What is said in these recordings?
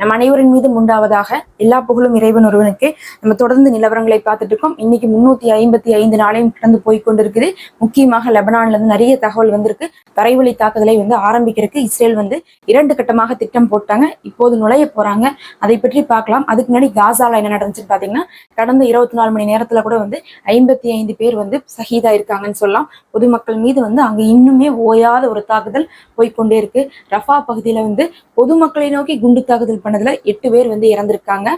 நம் அனைவரின் மீதும் உண்டாவதாக எல்லா புகழும் இறைவன் ஒருவனுக்கு. நம்ம தொடர்ந்து நிலவரங்களை பார்த்துட்டு இருக்கோம். இன்னைக்கு முன்னூத்தி ஐம்பத்தி ஐந்து நாளையும் கடந்து போய் கொண்டிருக்குது. முக்கியமாக லெபனான்ல இருந்து நிறைய தகவல் வந்திருக்கு. தரைவழி தாக்குதலை வந்து ஆரம்பிக்கிறதுக்கு இஸ்ரேல் வந்து இரண்டு கட்டமாக திட்டம் போட்டாங்க. இப்போது நுழைய போறாங்க. அதை பற்றி பார்க்கலாம். அதுக்கு முன்னாடி காசால என்ன நடந்துச்சுன்னு பாத்தீங்கன்னா கடந்த இருபத்தி நாலு மணி நேரத்துல கூட வந்து ஐம்பத்தி ஐந்து பேர் வந்து சஹீதா இருக்காங்கன்னு சொல்லலாம். பொதுமக்கள் மீது வந்து அங்க இன்னுமே ஓயாத ஒரு தாக்குதல் போய்க்கொண்டே இருக்கு. ரஃபா பகுதியில வந்து பொதுமக்களை நோக்கி குண்டு தாக்குதல் பண்ணதுல எட்டு பேர் வந்து இறந்திருக்காங்க.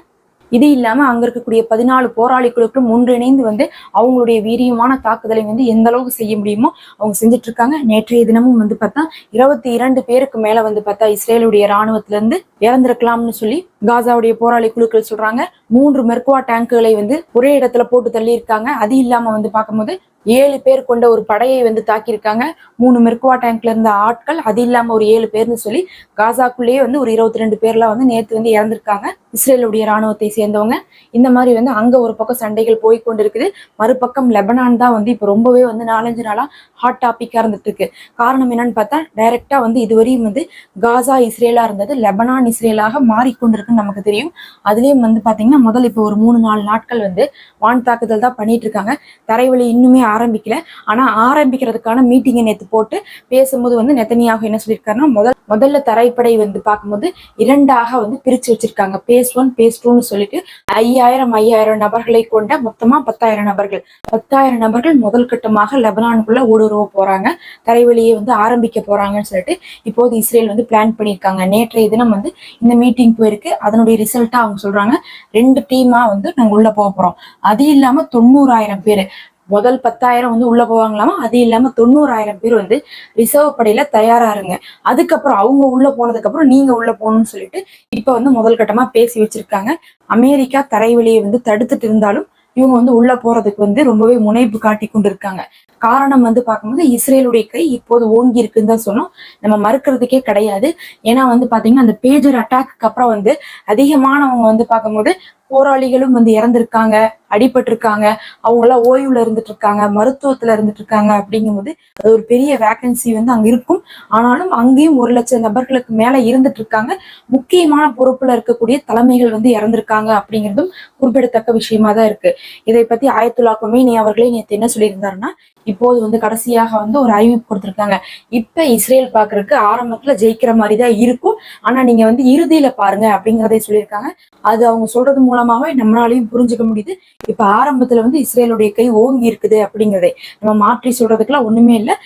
இது இல்லாம அங்க இருக்கக்கூடிய பதினாலு போராளிகளுக்கும் ஒன்றிணைந்து வந்து அவங்களுடைய வீரியமான தாக்குதலை வந்து எந்த அளவுக்கு செய்ய முடியுமோ அவங்க செஞ்சுட்டு இருக்காங்க நேற்றைய தினமும் வந்து பார்த்தா இருபத்தி இரண்டு பேருக்கு மேல வந்து பார்த்தா இஸ்ரேலுடைய ராணுவத்துல இருந்து இறந்திருக்கலாம்னு சொல்லி காசாவுடைய போராளி குழுக்கள் சொல்றாங்க. மூன்று மெர்குவா டேங்குகளை வந்து ஒரே இடத்துல போட்டு தள்ளி இருக்காங்க அது இல்லாம வந்து பார்க்கும்போது ஏழு பேர் கொண்ட ஒரு படையை வந்து தாக்கியிருக்காங்க. மூணு மெர்குவா டேங்க்ல இருந்த ஆட்கள் அது இல்லாம ஒரு ஏழு பேர்னு சொல்லி காசாக்குள்ளேயே வந்து ஒரு இருபத்தி ரெண்டு பேர்லாம் வந்து நேத்து வந்து இறந்திருக்காங்க. இஸ்ரேலுடைய ராணுவத்தை சேர்ந்தவங்க. இந்த மாதிரி வந்து அங்க ஒரு பக்கம் சண்டைகள் போய் கொண்டிருக்குது. மறுபக்கம் லெபனான் தான் வந்து இப்போ ரொம்பவே வந்து நாலஞ்சு நாளா ஹாட் டாபிக்கா இருந்துட்டு இருக்கு காரணம் என்னன்னு பார்த்தா டைரக்டா வந்து இதுவரையும் வந்து காசா இஸ்ரேலா இருந்தது. லெபனான் இஸ்ரேலாக மாறிக்கொண்டிருக்குன்னு நமக்கு தெரியும். அதுலயும் வந்து பாத்தீங்கன்னா முதல் இப்போ ஒரு மூணு நாலு நாட்கள் வந்து வான் தாக்குதல் தான் பண்ணிட்டு இருக்காங்க தரைவழி இன்னுமே ஆரம்பிக்கல. ஆனா ஆரம்பிக்கிறதுக்கான மீட்டிங்கை நேற்று போட்டு பேசும்போது வந்து நெத்தனியாக என்ன சொல்லியிருக்காருன்னா முதல் முதல்ல தரைப்படை வந்து பார்க்கும்போது இரண்டாக வந்து பிரிச்சு வச்சிருக்காங்க. பேஸ் ஒன் பேஸ் டூன்னு சொல்லிட்டு ஐயாயிரம் ஐயாயிரம் நபர்களை கொண்ட மொத்தமா பத்தாயிரம் நபர்கள். பத்தாயிரம் நபர்கள் முதல் கட்டமாக லெபனானுக்குள்ள ஊடுருவ போறாங்க. தரைவழியை வந்து ஆரம்பிக்க போறாங்கன்னு சொல்லிட்டு இப்போது இஸ்ரேல் வந்து பிளான் பண்ணியிருக்காங்க. நேற்றைய தினம் வந்து இந்த மீட்டிங் போயிருக்கு. அதனுடைய ரிசல்ட்டா அவங்க சொல்றாங்க. ரெண்டு டீமா வந்து நாங்க உள்ள போக போறோம். அது இல்லாம தொண்ணூறாயிரம் பேர். முதல் பத்தாயிரம் வந்து உள்ள போவாங்களாமா? அது இல்லாம தொண்ணூறாயிரம் பேர் வந்து ரிசர்வ் படையில தயாரா இருங்க. அதுக்கப்புறம் அவங்க உள்ள போனதுக்கு அப்புறம் நீங்க உள்ள போகணும்னு சொல்லிட்டு இப்ப வந்து முதல் கட்டமா பேசி வச்சிருக்காங்க. அமெரிக்கா தரைவெளியை வந்து தடுத்துட்டு இருந்தாலும் இவங்க வந்து உள்ள போறதுக்கு வந்து ரொம்பவே முனைப்பு காட்டி கொண்டிருக்காங்க. காரணம் வந்து பார்க்கும்போது இஸ்ரேலுடைய கை இப்போது ஓங்கி இருக்குன்னு தான் சொன்னோம் நம்ம மறுக்கிறதுக்கே கிடையாது. ஏன்னா வந்து பாத்தீங்கன்னா அந்த பேஜர் அட்டாக்கு அப்புறம் வந்து அதிகமானவங்க வந்து பார்க்கும்போது போராளிகளும் வந்து இறந்திருக்காங்க அடிபட்டிருக்காங்க. அவங்க எல்லாம் ஓய்வுல இருந்துட்டு இருக்காங்க மருத்துவத்துல இருந்துட்டு இருக்காங்க அப்படிங்கும்போது அது ஒரு பெரிய வேக்கன்சி வந்து அங்க இருக்கும். ஆனாலும் அங்கேயும் ஒரு லட்சம் நபர்களுக்கு மேல இருந்துட்டு இருக்காங்க முக்கியமான பொறுப்புல இருக்கக்கூடிய தலைமைகள் வந்து இறந்திருக்காங்க அப்படிங்கிறதும் குறிப்பிடத்தக்க விஷயமா தான் இருக்கு. இதை பத்தி ஆயத்துல்லா கொமேனி அவர்களே நேற்று என்ன சொல்லியிருந்தாருன்னா இப்போது வந்து கடைசியாக வந்து ஒரு அறிவிப்பு கொடுத்துருக்காங்க. இப்ப இஸ்ரேல் பாக்குறதுக்கு ஆரம்பத்துல ஜெயிக்கிற மாதிரி தான் இருக்கும். ஆனா நீங்க வந்து இறுதியில பாருங்க அப்படிங்கிறதே சொல்லியிருக்காங்க. அது அவங்க சொல்றது மூலமாவே நம்மளாலையும் புரிஞ்சுக்க முடியுது. இப்ப ஆரம்பத்துல வந்து இஸ்ரேலுடைய கை ஓங்கி இருக்குது அப்படிங்கறதை. நம்ம மாற்றி சொல்றதுக்கெல்லாம் ஒண்ணுமே இல்லை.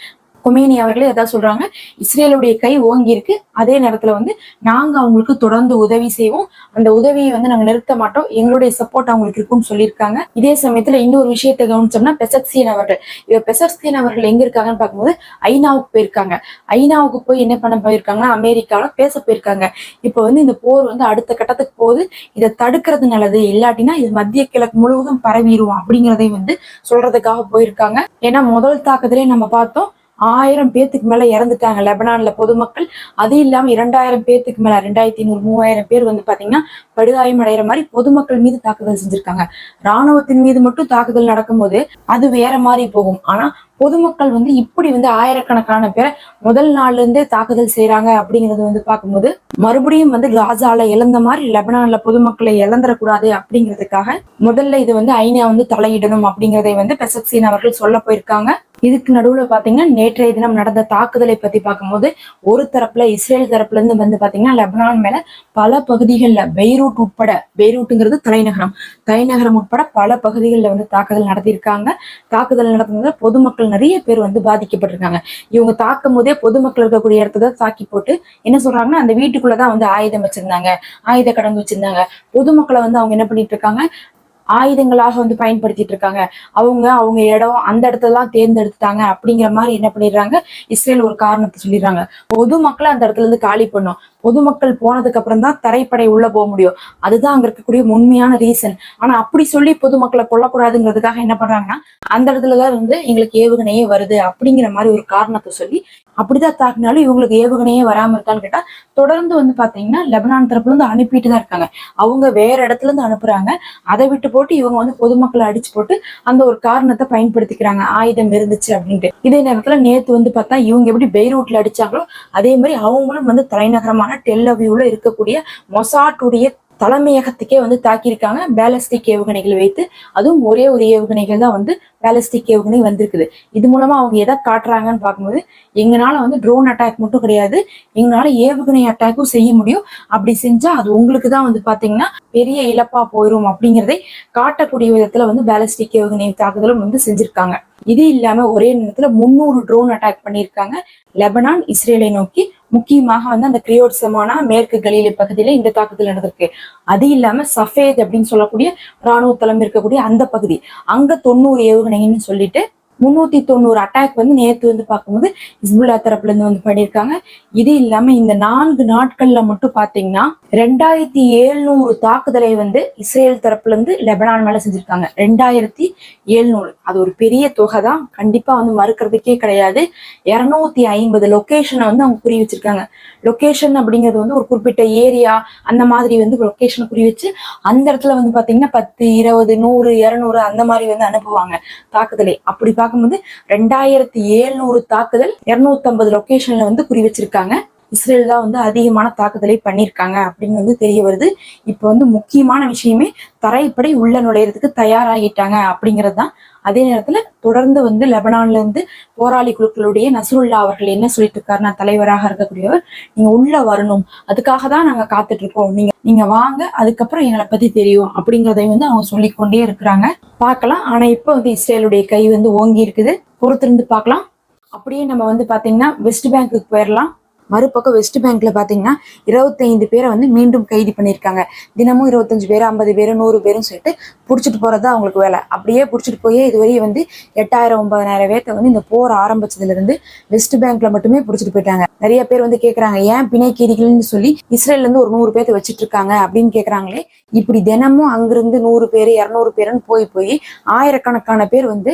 கொமேனி அவர்களே அதான் சொல்றாங்க இஸ்ரேலுடைய கை ஓங்கி இருக்கு. அதே நேரத்துல வந்து நாங்க அவங்களுக்கு தொடர்ந்து உதவி செய்வோம். அந்த உதவியை வந்து நாங்க நிறுத்த மாட்டோம். எங்களுடைய சப்போர்ட் அவங்களுக்கு இருக்கும்னு சொல்லியிருக்காங்க. இதே சமயத்துல இன்னொரு விஷயத்தை கவனிச்சோம்னா பெசக்சியன் அவர்கள். இவ பெசக்சியன் அவர்கள் எங்க இருக்காங்கன்னு பார்க்கும்போது ஐநாவுக்கு போயிருக்காங்க. ஐநாவுக்கு போய் என்ன பண்ண போயிருக்காங்கன்னா அமெரிக்காவில பேச போயிருக்காங்க. இப்போ வந்து இந்த போர் வந்து அடுத்த கட்டத்துக்கு போகுது. இதை தடுக்கிறது நல்லது. இல்லாட்டினா இது மத்திய கிழக்கு முழுவதும் பரவிடுவோம் அப்படிங்கிறதையும் வந்து சொல்றதுக்காக போயிருக்காங்க. ஏன்னா முதல் தாக்குதலே நம்ம பார்த்தோம். ஆயிரம் பேத்துக்கு மேல இறந்துட்டாங்க லெபனான்ல பொதுமக்கள். அது இல்லாம இரண்டாயிரம் பேத்துக்கு மேல ரெண்டாயிரத்தி நூறு மூவாயிரம் பேர் வந்து பாத்தீங்கன்னா படுகாயம் அடைகிற மாதிரி பொதுமக்கள் மீது தாக்குதல் செஞ்சிருக்காங்க. ராணுவத்தின் மீது மட்டும் தாக்குதல் நடக்கும்போது அது வேற மாதிரி போகும். ஆனா பொதுமக்கள் வந்து இப்படி வந்து ஆயிரக்கணக்கான பேரை முதல் நாள்ல இருந்தே தாக்குதல் செய்யறாங்க அப்படிங்கறது வந்து பார்க்கும்போது மறுபடியும் வந்து காசால இழந்த மாதிரி லெபனான்ல பொதுமக்களை இழந்துடக்கூடாது அப்படிங்கிறதுக்காக முதல்ல இது வந்து ஐநா வந்து தலையிடணும் அப்படிங்கறதை வந்து பெசக்சீன் அவர்கள் சொல்ல போயிருக்காங்க. இதுக்கு நடுவுல பாத்தீங்கன்னா நேற்றைய தினம் நடந்த தாக்குதலை பத்தி பார்க்கும்போது ஒரு தரப்புல இஸ்ரேல் தரப்புல இருந்து வந்து பாத்தீங்கன்னா லெபனான் மேல பல பகுதிகளில் பெய்ரூட் உட்பட பெய்ரூட்டுங்கிறது தலைநகரம். தலைநகரம் உட்பட பல பகுதிகளில் வந்து தாக்குதல் நடத்தியிருக்காங்க. தாக்குதல் நடத்தினதுல பொதுமக்கள் நிறைய பேர் வந்து பாதிக்கப்பட்டிருக்காங்க. இவங்க தாக்கும் போதே பொதுமக்கள் இருக்கக்கூடிய இடத்த தாக்கி போட்டு என்ன சொல்றாங்கன்னா அந்த வீட்டுக்குள்ளதான் வந்து ஆயுதம் வச்சிருந்தாங்க. ஆயுத கடங்கு வச்சிருந்தாங்க. பொதுமக்களை வந்து அவங்க என்ன பண்ணிட்டு இருக்காங்க ஆயுதங்களாக வந்து பயன்படுத்திட்டு இருக்காங்க அவங்க அவங்க இடம் அந்த இடத்தெல்லாம் தேர்ந்தெடுத்துட்டாங்க அப்படிங்கிற மாதிரி என்ன பண்ணிடுறாங்க? இஸ்ரேல் ஒரு காரணத்தை சொல்லிடுறாங்க. பொதுமக்களை அந்த இடத்துல இருந்து காலி பண்ணும். பொதுமக்கள் போனதுக்கு அப்புறம் தான் தரைப்படை உள்ள போக முடியும். அதுதான் அங்க இருக்கக்கூடிய உண்மையான ரீசன் ஆனா அப்படி சொல்லி பொதுமக்களை கொல்லக்கூடாதுங்கிறதுக்காக என்ன பண்றாங்கன்னா அந்த இடத்துலதான் வந்து எங்களுக்கு ஏவுகணையே வருது அப்படிங்கிற மாதிரி ஒரு காரணத்தை சொல்லி அப்படிதான் தாக்குனாலும் இவங்களுக்கு ஏவுகணையே வராம இருக்கான்னு கேட்டா தொடர்ந்து வந்து பாத்தீங்கன்னா லெபனான் தரப்புல இருந்து அனுப்பிட்டு தான் இருக்காங்க. அவங்க வேற இடத்துல இருந்து அனுப்புறாங்க. அதை விட்டு போட்டு இவங்க வந்து பொதுமக்களை அடிச்சு போட்டு அந்த ஒரு காரணத்தை பயன்படுத்திக்கிறாங்க. ஆயுதம் இருந்துச்சு அப்படின்ட்டு. இதே நேரத்துல நேத்து வந்து பார்த்தா இவங்க எப்படி பெய்ரூட்ல அடிச்சாங்களோ அதே மாதிரி அவங்களும் வந்து தலைநகரமான டெல்லவியூல இருக்கக்கூடிய மொசாட்டுடைய தலைமையகத்துக்கே வந்து தாக்கியிருக்காங்க. பேலஸ்டிக் ஏவுகணைகள் வைத்து. அதுவும் ஒரே ஒரு ஏவுகணைகள் தான் வந்து பேலஸ்டிக் ஏவுகணை வந்திருக்குது. இது மூலமா அவங்க எதை காட்டுறாங்கன்னு பார்க்கும்போது எங்களால வந்து ட்ரோன் அட்டாக் மட்டும் கிடையாது. எங்களால ஏவுகணை அட்டாக்கும் செய்ய முடியும். அப்படி செஞ்சா அது உங்களுக்கு தான் வந்து பாத்தீங்கன்னா பெரிய இழப்பா போயிடும் அப்படிங்கிறதை காட்டக்கூடிய விதத்துல வந்து பேலஸ்டிக் ஏவுகணை தாக்குதலும் வந்து செஞ்சிருக்காங்க. இது இல்லாம ஒரே நேரத்துல முன்னூறு ட்ரோன் அட்டாக் பண்ணியிருக்காங்க. லெபனான் இஸ்ரேலை நோக்கி முக்கியமாக வந்து அந்த கிரியோட்சமான மேற்கு கலீலி பகுதியில இந்த தாக்குதல் நடந்திருக்கு. அது இல்லாம சஃபேத் அப்படின்னு சொல்லக்கூடிய ராணுவ தளம் இருக்கக்கூடிய அந்த பகுதி. அங்க தொண்ணூறு ஏவுகணைன்னு சொல்லிட்டு முன்னூத்தி தொண்ணூறு அட்டாக் வந்து நேத்து வந்து பார்க்கும்போது இஸ்புல்லா தரப்புல இருந்து வந்து பண்ணியிருக்காங்க. இது இல்லாம இந்த நான்கு நாட்கள்ல மட்டும் பாத்தீங்கன்னா ரெண்டாயிரத்தி எழுநூறு தாக்குதலை வந்து இஸ்ரேல் தரப்புல இருந்து லெபனான் மேல செஞ்சிருக்காங்க. ரெண்டாயிரத்தி எழுநூறு அது ஒரு பெரிய தொகை தான். கண்டிப்பா வந்து மறுக்கிறதுக்கே கிடையாது. இருநூத்தி ஐம்பது லொகேஷனை வந்து அவங்க குறி வச்சிருக்காங்க. லொகேஷன் அப்படிங்கிறது வந்து ஒரு குறிப்பிட்ட ஏரியா அந்த மாதிரி வந்து லொக்கேஷனை குறி வச்சு அந்த இடத்துல வந்து பாத்தீங்கன்னா பத்து இருபது நூறு இருநூறு அந்த மாதிரி வந்து அனுப்புவாங்க தாக்குதலை. அப்படி பார்க்கும்போது ரெண்டாயிரத்தி ஏழ்நூறு தாக்குதல் இருநூத்தி ஐம்பது லொகேஷன்ல வந்து குறி வச்சிருக்காங்க. இஸ்ரேல் தான் வந்து அதிகமான தாக்குதலை பண்ணியிருக்காங்க அப்படின்னு வந்து தெரிய வருது. இப்போ வந்து முக்கியமான விஷயமே தரைப்படை உள்ள நுழையிறதுக்கு தயாராகிட்டாங்க அப்படிங்கிறது தான். அதே நேரத்துல தொடர்ந்து வந்து லெபனான்ல இருந்து போராளி குழுக்களுடைய நசுருல்லா அவர்கள் என்ன சொல்லிட்டு இருக்காருன்னா தலைவராக இருக்கக்கூடியவர் நீங்க உள்ள வரணும். அதுக்காக தான் நாங்க காத்துட்டு இருக்கோம். நீங்க நீங்க வாங்க. அதுக்கப்புறம் எங்களை பத்தி தெரியும். அப்படிங்கிறதை வந்து அவங்க சொல்லிக்கொண்டே இருக்கிறாங்க. பார்க்கலாம். ஆனா இப்போ வந்து இஸ்ரேலுடைய கை வந்து ஓங்கி இருக்குது. பொறுத்திருந்து பார்க்கலாம். அப்படியே நம்ம வந்து பாத்தீங்கன்னா வெஸ்ட் பேங்க்குக்கு போயிடலாம் மறுபக்கம் வெஸ்ட் பேங்க்ல பாத்தீங்கன்னா இருபத்தைந்து பேரை வந்து மீண்டும் கைது பண்ணியிருக்காங்க. தினமும் இருபத்தஞ்சு பேர் ஐம்பது பேர் நூறு பேரும் சொல்லிட்டு பிடிச்சிட்டு போறது அவங்களுக்கு வேலை. அப்படியே பிடிச்சிட்டு போய் இதுவரையும் வந்து எட்டாயிரம் ஒன்பதாயிரம் பேர்த்த வந்து இந்த போர் ஆரம்பிச்சதுல இருந்து வெஸ்ட் பேங்க்ல மட்டுமே பிடிச்சிட்டு போயிட்டாங்க. நிறைய பேர் வந்து கேக்குறாங்க ஏன் பிணைக்கீரிகள்னு சொல்லி இஸ்ரேல்ல இருந்து ஒரு நூறு பேர்த்த வச்சிட்டு இருக்காங்க அப்படின்னு கேக்குறாங்களே. இப்படி தினமும் அங்கிருந்து நூறு பேர் இருநூறு பேருன்னு போய் போய் ஆயிரக்கணக்கான பேர் வந்து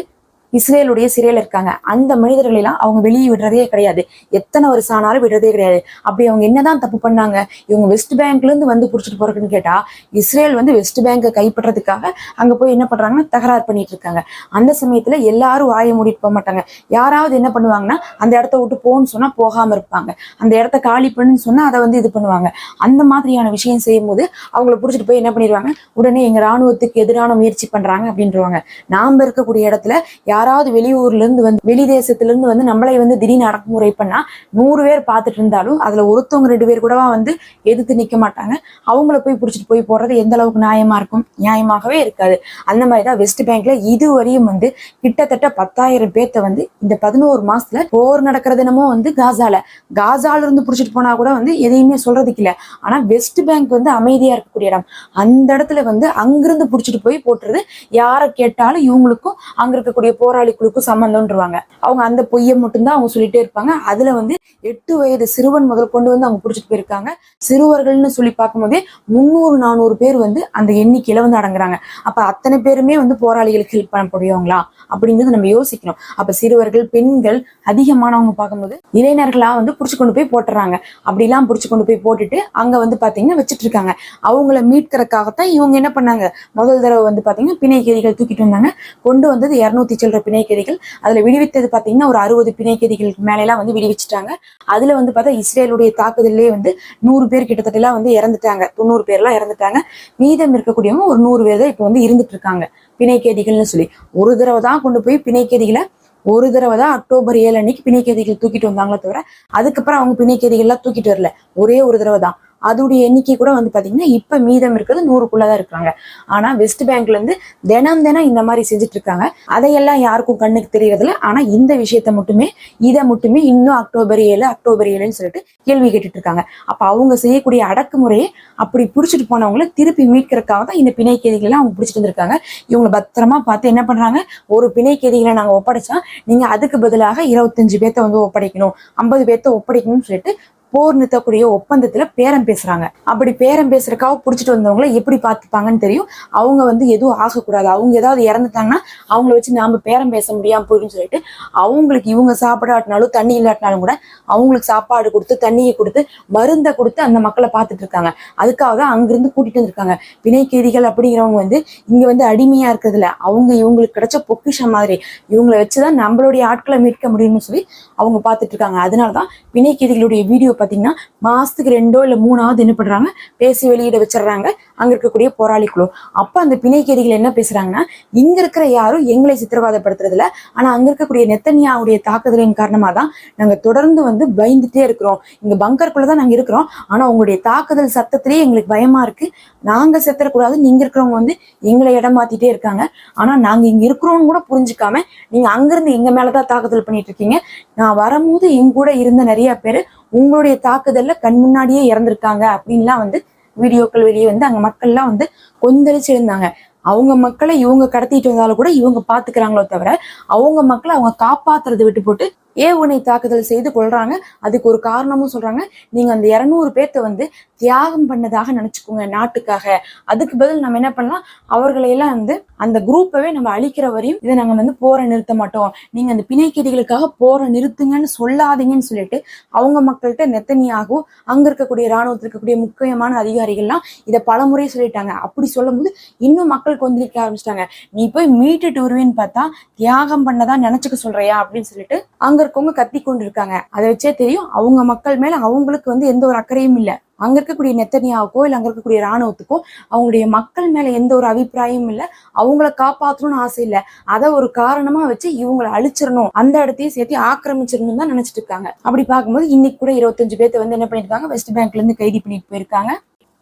இஸ்ரேலுடைய சிறையில் இருக்காங்க. அந்த மனிதர்களை எல்லாம் அவங்க வெளியே விடுறதே கிடையாது. எத்தனை வருஷம் ஆனாலும் விடுறதே கிடையாது. அப்படி அவங்க என்னதான் தப்பு பண்ணாங்க? இவங்க வெஸ்ட் பேங்க்ல இருந்து வந்து புடிச்சிட்டு போறதுன்னு கேட்டா இஸ்ரேல் வந்து வெஸ்ட் பேங்கை கைப்பற்றதுக்காக அங்க போய் என்ன பண்றாங்கன்னா தகராறு பண்ணிட்டு இருக்காங்க. அந்த சமயத்துல எல்லாரும் வாயை மூடிட்டு போக மாட்டாங்க. யாராவது என்ன பண்ணுவாங்கன்னா அந்த இடத்த விட்டு போன்னு சொன்னா போகாம இருப்பாங்க. அந்த இடத்த காலி பண்ணுன்னு சொன்னா அதை வந்து இது பண்ணுவாங்க. அந்த மாதிரியான விஷயம் செய்யும் போது அவங்கள புடிச்சிட்டு போய் என்ன பண்ணிடுவாங்க? உடனே எங்க ராணுவத்துக்கு எதிரான முயற்சி பண்றாங்க அப்படின்றவாங்க. நாம இருக்கக்கூடிய இடத்துல யாராவது வெளியூர்ல இருந்து வந்து வெளி தேசத்துல இருந்து வந்து நம்மளை வந்து திடீர்னு அடக்குமுறை பண்ணா நூறு பேர் பார்த்துட்டு இருந்தாலும் அதுல ஒருத்தவங்க ரெண்டு பேர் கூடவா வந்து எதிர்த்து நிக்க மாட்டாங்க. அவங்கள போய் பிடிச்சிட்டு போய் போடுறது எந்த அளவுக்கு நியாயமா இருக்கும்? நியாயமாகவே இருக்காது. அந்த மாதிரி தான் வெஸ்ட் பேங்க்ல இதுவரையும் வந்து கிட்டத்தட்ட பத்தாயிரம் பேர்த்த வந்து இந்த பதினோரு மாசத்துல போர் நடக்கிற தினமும் வந்து காசால. காசால இருந்து பிடிச்சிட்டு போனா கூட வந்து எதையுமே சொல்றதுக்கு இல்ல. ஆனா வெஸ்ட் பேங்க் வந்து அமைதியா இருக்கக்கூடிய இடம். அந்த இடத்துல வந்து அங்கிருந்து பிடிச்சிட்டு போய் போட்டுறது யாரை கேட்டாலும் இவங்களுக்கும் அங்க இருக்கக்கூடிய போர் போராளி குழுக்கும் சம்பந்தம்ன்றவாங்க. அவங்க அந்த பொய்யை மட்டும்தான் அவங்க சொல்லிட்டே இருப்பாங்க. அதுல வந்து எட்டு வயது சிறுவன் முதல் கொண்டு வந்து அவங்க பிடிச்சிட்டு போயிருக்காங்க. சிறுவர்கள்னு சொல்லி பார்க்கும்போதே முந்நூறு நானூறு பேர் வந்து அந்த எண்ணிக்கையில வந்து அடங்குறாங்க. அப்ப அத்தனை பேருமே வந்து போராளிகளுக்கு ஹெல்ப் பண்ணக்கூடியவங்களா? அப்படிங்கிறது நம்ம யோசிக்கணும். அப்ப சிறுவர்கள் பெண்கள் அதிகமானவங்க பார்க்கும்போது இளைஞர்களா வந்து புடிச்சு கொண்டு போய் போட்டுறாங்க. அப்படிலாம் புடிச்சு கொண்டு போய் போட்டுட்டு அங்க வந்து பாத்தீங்கன்னா வச்சுட்டு இருக்காங்க. அவங்கள மீட்கறதுக்காகத்தான் இவங்க என்ன பண்ணாங்க? முதல் தடவை வந்து பாத்தீங்கன்னா பிணை கைதிகள் தூக்கிட்டு வந்தாங்க. கொண்டு வந்தது இருநூத்தி சில்லற பிணைக்கதிகள் அதுல விடுவித்தது பாத்தீங்கன்னா ஒரு அறுபது பிணைக்கதிகள் கைதிகளுக்கு மேலாம் வந்து விடுவிச்சிட்டாங்க. அதுல வந்து பார்த்தா இஸ்ரேலுடைய தாக்குதலே வந்து நூறு பேர் கிட்டத்தட்ட எல்லாம் வந்து இறந்துட்டாங்க. தொண்ணூறு பேர்லாம் இறந்துட்டாங்க. மீதம் இருக்கக்கூடியவங்க ஒரு நூறு பேர் தான் இப்போ வந்து இருந்துட்டு இருக்காங்க பிணைக்கேதிகள்னு சொல்லி. ஒரு தடவை தான் கொண்டு போய் பிணைக்கேதிகளை ஒரு தடவை தான் அக்டோபர் ஏழு அன்னைக்கு பிணைக்கேதிகள் தூக்கிட்டு வந்தாங்களே தவிர அதுக்கப்புறம் அவங்க பிணைக்கேதிகள்லாம் தூக்கிட்டு வரல. ஒரே ஒரு தடவை தான். அதோடைய எண்ணிக்கை கூட வந்து பாத்தீங்கன்னா இப்ப மீதம் இருக்கிறது நூறுக்குள்ளதான் இருக்கிறாங்க. ஆனா வெஸ்ட் பேங்க்ல இருந்து தினம் தினம் இந்த மாதிரி செஞ்சுட்டு இருக்காங்க. அதையெல்லாம் யாருக்கும் கண்ணுக்கு தெரியறதில்ல. ஆனா இந்த விஷயத்த மட்டுமே இதை மட்டுமே இன்னும் அக்டோபர் ஏழு அக்டோபர் ஏழுன்னு சொல்லிட்டு கேள்வி கேட்டுட்டு இருக்காங்க. அப்ப அவங்க செய்யக்கூடிய அடக்குமுறையை அப்படி பிடிச்சிட்டு போனவங்கள திருப்பி மீட்கறதுக்காக தான் இந்த பிணை கைதிகளை அவங்க பிடிச்சிட்டு வந்திருக்காங்க. இவங்க பத்திரமா பார்த்து என்ன பண்றாங்க? ஒரு பிணை கைதிகளை நாங்க ஒப்படைச்சா நீங்க அதுக்கு பதிலாக இருபத்தஞ்சு பேர்த்த வந்து ஒப்படைக்கணும் ஐம்பது பேர்த்த ஒப்படைக்கணும்னு சொல்லிட்டு போர் நிறுத்தக்கூடிய ஒப்பந்தத்துல பேரம் பேசுறாங்க. அப்படி பேரம் பேசுறக்காக புடிச்சிட்டு வந்தவங்கள எப்படி பார்த்துப்பாங்கன்னு தெரியும். அவங்க வந்து எதுவும் ஆகக்கூடாது. அவங்க ஏதாவது இறந்துட்டாங்கன்னா அவங்கள வச்சு நாம பேரம் பேச முடியாம போயிடும்னு சொல்லிட்டு அவங்களுக்கு இவங்க சாப்பிடாட்டினாலும் தண்ணி இல்லாட்டினாலும் கூட அவங்களுக்கு சாப்பாடு கொடுத்து தண்ணியை கொடுத்து மருந்தை கொடுத்து அந்த மக்களை பார்த்துட்டு இருக்காங்க. அதுக்காக தான் அங்கிருந்து கூட்டிட்டு வந்திருக்காங்க. பிணை அப்படிங்கிறவங்க வந்து இங்க வந்து அடிமையா இருக்கிறதுல அவங்க இவங்களுக்கு கிடைச்ச பொக்கிஷம் மாதிரி இவங்களை வச்சுதான் நம்மளுடைய ஆட்களை மீட்க முடியும்னு சொல்லி அவங்க பார்த்துட்டு இருக்காங்க. அதனாலதான் பிணை வீடியோ பாத்தீங்கன்னா மாசத்துக்கு ரெண்டோ இல்ல மூணாவது என்ன பண்ணுறாங்க பேசி வெளியிட வச்சிடுறாங்க. அங்க இருக்கக்கூடிய போராளி குழு. அப்ப அந்த பிணைக்கேதிகள் என்ன பேசுறாங்கன்னா இங்க இருக்கிற யாரும் எங்களை சித்திரவதைப்படுத்துறதுல ஆனா அங்க இருக்கக்கூடிய நெத்தனியாவுடைய தாக்குதலின் காரணமா தான் நாங்க தொடர்ந்து வந்து பயந்துட்டே இருக்கிறோம். இங்க பங்கருக்குள்ள தான் நாங்க இருக்கிறோம். ஆனா உங்களுடைய தாக்குதல் சத்தத்திலே எங்களுக்கு பயமா இருக்கு. நாங்க செத்துறக்கூடாது. நீங்க இருக்கிறவங்க வந்து எங்களை இடம் மாத்திட்டே இருக்காங்க. ஆனா நாங்க இங்க இருக்கிறோம்னு கூட புரிஞ்சுக்காம நீங்க அங்கிருந்து எங்க மேலதான் தாக்குதல் பண்ணிட்டு இருக்கீங்க. நான் வரும்போது எங்கூட இருந்த நிறைய பேர் உங்களுடைய தாக்குதல்ல கண் முன்னாடியே இறந்திருக்காங்க அப்படின்லாம் வந்து வீடியோக்கள் வெளியே வந்து அங்க மக்கள்லாம் வந்து கொந்தளிச்சு இருந்தாங்க அவங்க மக்களை இவங்க கடத்திட்டு வந்தாலும் கூட இவங்க பாத்துக்கிறாங்களோ தவிர அவங்க மக்களை அவங்க காப்பாத்துறது விட்டு போட்டு ஏவுகணை தாக்குதல் செய்து கொள்றாங்க அதுக்கு ஒரு காரணமும் சொல்றாங்க. நீங்க அந்த இரநூறு பேர்த்த வந்து தியாகம் பண்ணதாக நினைச்சுக்கோங்க நாட்டுக்காக. அதுக்கு பதில் நம்ம என்ன பண்ணலாம்? அவர்களையெல்லாம் வந்து அந்த குரூப்பவே நம்ம அழிக்கிற வரையும் இதை நாங்கள் வந்து போரை நிறுத்த மாட்டோம். நீங்கள் அந்த பிணைக்கேடிகளுக்காக போரை நிறுத்துங்கன்னு சொல்லாதீங்கன்னு சொல்லிட்டு அவங்க மக்கள்கிட்ட நெத்தனியாகவும் அங்கே இருக்கக்கூடிய ராணுவத்தில் இருக்கக்கூடிய முக்கியமான அதிகாரிகள்லாம் இதை பலமுறை சொல்லிட்டாங்க. அப்படி சொல்லும்போது இன்னும் மக்கள் கொந்தளிக்க ஆரம்பிச்சிட்டாங்க. நீ போய் மீட்டுட்டு வருவேன்னு பார்த்தா தியாகம் பண்ணதான் நினைச்சுக்க சொல்றியா அப்படின்னு சொல்லிட்டு அங்க இருக்கவங்க கத்தி கொண்டு இருக்காங்க அதை வச்சே தெரியும் அவங்க மக்கள் மேல அவங்களுக்கு வந்து எந்த ஒரு அக்கறையும் இல்லை. அங்க இருக்கக்கூடிய நெத்தனியாவுக்கோ இல்ல அங்க இருக்கக்கூடிய ராணுவத்துக்கோ அவங்களுடைய மக்கள் மேல எந்த ஒரு அபிப்பிராயமும் இல்லை. அவங்கள காப்பாற்றணும்னு ஆசை இல்லை. அதை ஒரு காரணமா வச்சு இவங்களை அழிச்சிடணும். அந்த இடத்தையும் சேர்த்து ஆக்கிரமிச்சிடணும் தான் நினைச்சிட்டு இருக்காங்க. அப்படி பார்க்கும்போது இன்னைக்கு கூட இருபத்தஞ்சு பேர்த்த வந்து என்ன பண்ணிருக்காங்க? வெஸ்ட் பேங்க்ல இருந்து கைது பண்ணிட்டு போயிருக்காங்க.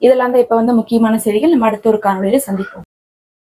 இதெல்லாம் தான் இப்ப வந்து முக்கியமான செய்திகள். நம்ம அடுத்த ஒரு காணொலியில சந்திப்போம்.